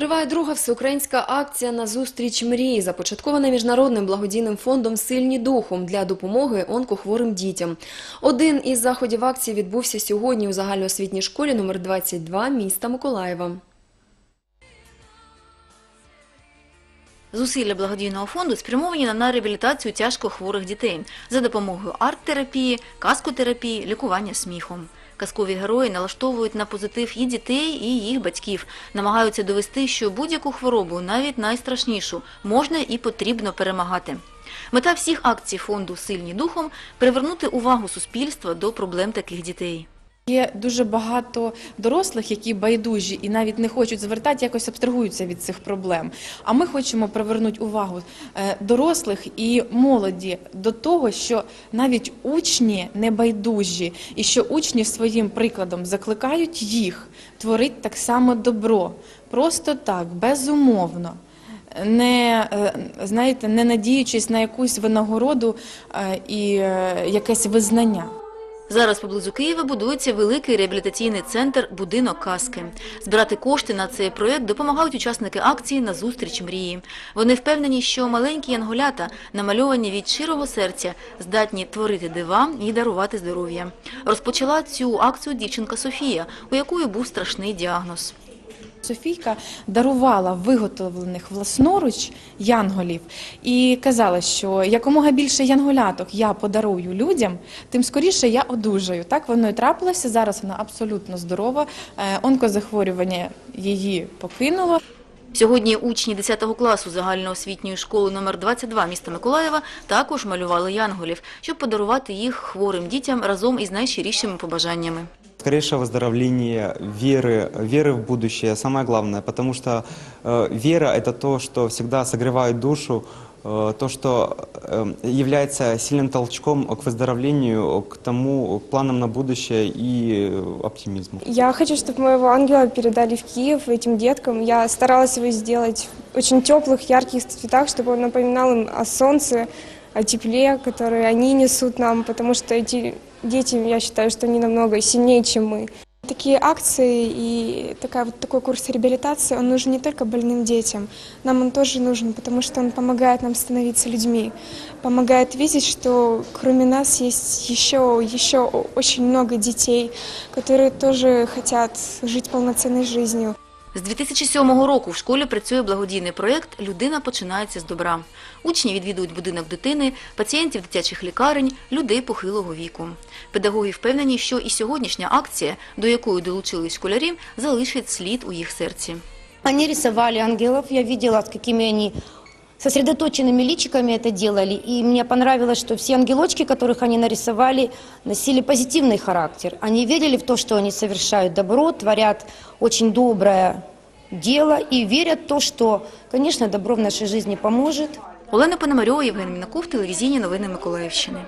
Триває друга всеукраїнська акція на зустріч мрії, започаткована міжнародним благодійним фондом Сильні духом для допомоги онкохворим дітям. Один із заходів акції відбувся сьогодні у загальноосвітній школі номер 22 міста Миколаєва. Зусилля благодійного фонду спрямовані на реабілітацію тяжко хворих дітей за допомогою арт-терапії, каскотерапії, лікування сміхом. Казкові герої налаштовують на позитив і дітей, і їх батьків, намагаються довести, що будь-яку хворобу, навіть найстрашнішу, можна і потрібно перемагати. Мета всіх акцій фонду Сильні духом привернути увагу суспільства до проблем таких дітей. Є дуже багато дорослих, які байдужі і навіть не хочуть звертати, якось абстрагуються від цих проблем. А ми хочемо привернути увагу е, дорослих і молоді до того, що навіть учні не байдужі, і що учні своїм прикладом закликають їх творити так само добро, просто так, безумовно. Не е, знаєте, не надіючись на якусь винагороду е, і якесь визнання. Зараз поблизу Києва будується великий реабілітаційний центр «Будинок казки». Збирати кошти на цей проєкт допомагають учасники акції «На зустріч мрії». Вони впевнені, що маленькі янголята, намальовані від щирого серця, здатні творити дива і дарувати здоров'я. Розпочала цю акцію дівчинка Софія, у якої був страшний діагноз. Софійка дарувала виготовлених власноруч янголів і казала, що якомога більше янголяток я подарую людям, тим скоріше я одужаю. Так воно і трапилося. Зараз вона абсолютно здорова. Е, Онкозахворювання її покинуло. Сьогодні учні 10 класу загальноосвітньої школи номер 22 міста Миколаєва також малювали янголів, щоб подарувати їх хворим дітям разом із найщирішими побажаннями. Скорейшего выздоровления, веры, веры в будущее, самое главное, потому что э, вера – это то, что всегда согревает душу, э, то, что э, является сильным толчком к выздоровлению, к тому, к планам на будущее и э, оптимизму. Я хочу, чтобы моего ангела передали в Киев этим деткам. Я старалась его сделать в очень теплых, ярких цветах, чтобы он напоминал им о солнце, о тепле, которое они несут нам, потому что эти дети, я считаю, что они намного сильнее, чем мы. Такие акции и такая, вот такой курс реабилитации, он нужен не только больным детям, нам он тоже нужен, потому что он помогает нам становиться людьми, помогает видеть, что кроме нас есть еще, еще очень много детей, которые тоже хотят жить полноценной жизнью. З 2007 року в школі працює благодійний проєкт «Людина починається з добра». Учні відвідують будинок дитини, пацієнтів дитячих лікарень, людей похилого віку. Педагоги впевнені, що і сьогоднішня акція, до якої долучились школярі, залишить слід у їх серці. Они рисовали ангелов, я видела, с какими они сосредоточенными личиками это делали. И мне понравилось, что все ангелочки, которых они нарисовали, носили позитивный характер. Они верили в то, что они совершают добро, творят очень доброе дело и верят в то, что, конечно, добро в нашей жизни поможет. Олена Пономарьова, Євген Мінаков, телевізійні новини Миколаївщини.